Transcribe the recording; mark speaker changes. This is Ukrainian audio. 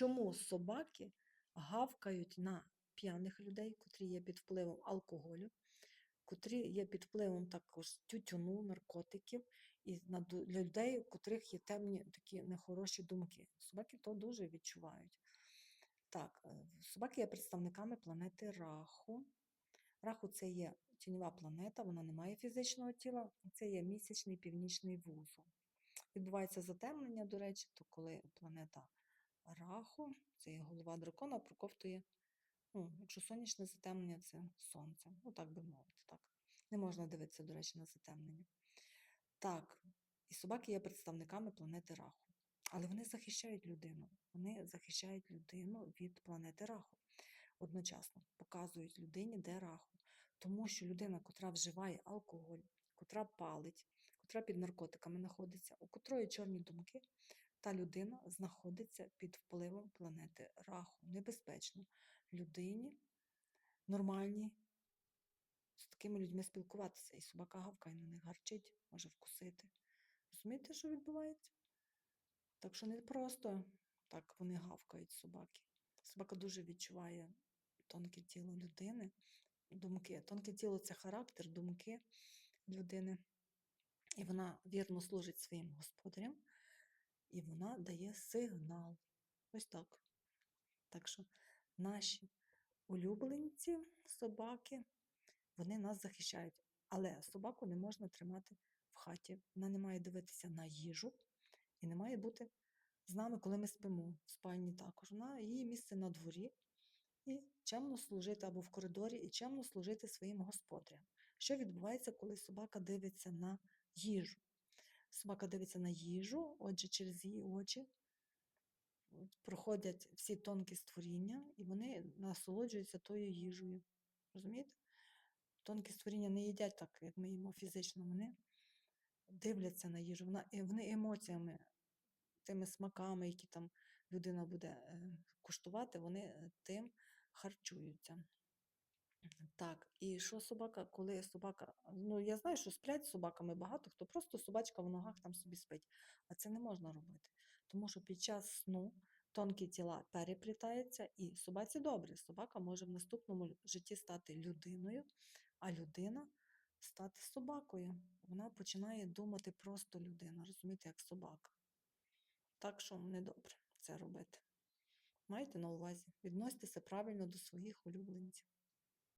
Speaker 1: чому собаки гавкають на п'яних людей, котрі є під впливом алкоголю, котрі є під впливом також тютюну, наркотиків, і ду- людей, у котрих є темні такі нехороші думки. Собаки то дуже відчувають. Так, е, собаки є представниками планети Раху. Раху це є тіньова планета, вона не має фізичного тіла, це є місячний північний вузол. Відбувається затемнення, до речі, то коли планета Раху, це є голова дракона, проковтує, ну, якщо сонячне затемнення, це сонце. Ну, так би мовити, так. Не можна дивитися, до речі, на затемнення. Так, і собаки є представниками планети Раху. Але вони захищають людину. Вони захищають людину від планети Раху. Одночасно показують людині, де Раху. Тому що людина, котра вживає алкоголь, котра палить, котра під наркотиками знаходиться, у котрої чорні думки, та людина знаходиться під впливом планети Раху. Небезпечно людині нормальній з такими людьми спілкуватися. І собака гавкає на них, гарчить, може вкусити. Розумієте, що відбувається? Так що не просто так вони гавкають собаки. Собака дуже відчуває тонке тіло людини, думки. Тонке тіло це характер, думки людини. І вона вірно служить своїм господарям, і вона дає сигнал. Ось так. Так що наші улюбленці, собаки, вони нас захищають. Але собаку не можна тримати в хаті. Вона не має дивитися на їжу і не має бути з нами, коли ми спимо в спальні також. Вона її місце на дворі і чемно служити або в коридорі, і чемно служити своїм господарям. Що відбувається, коли собака дивиться на їжу? Собака дивиться на їжу, отже, через її очі проходять всі тонкі створіння, і вони насолоджуються тою їжею. Розумієте? Тонкі створіння не їдять так, як ми їмо фізично. Вони дивляться на їжу, е, вони емоціями, тими смаками, які там людина буде е, куштувати, вони е, тим харчуються. Так, і що собака, коли собака, ну я знаю, що сплять з собаками багато, хто просто собачка в ногах там собі спить. А це не можна робити. Тому що під час сну тонкі тіла переплітаються, і собаці добре. Собака може в наступному житті стати людиною, а людина стати собакою. Вона починає думати просто людина, розумієте, як собака. Так що недобре це робити. Майте на увазі, відносьтеся правильно до своїх улюбленців.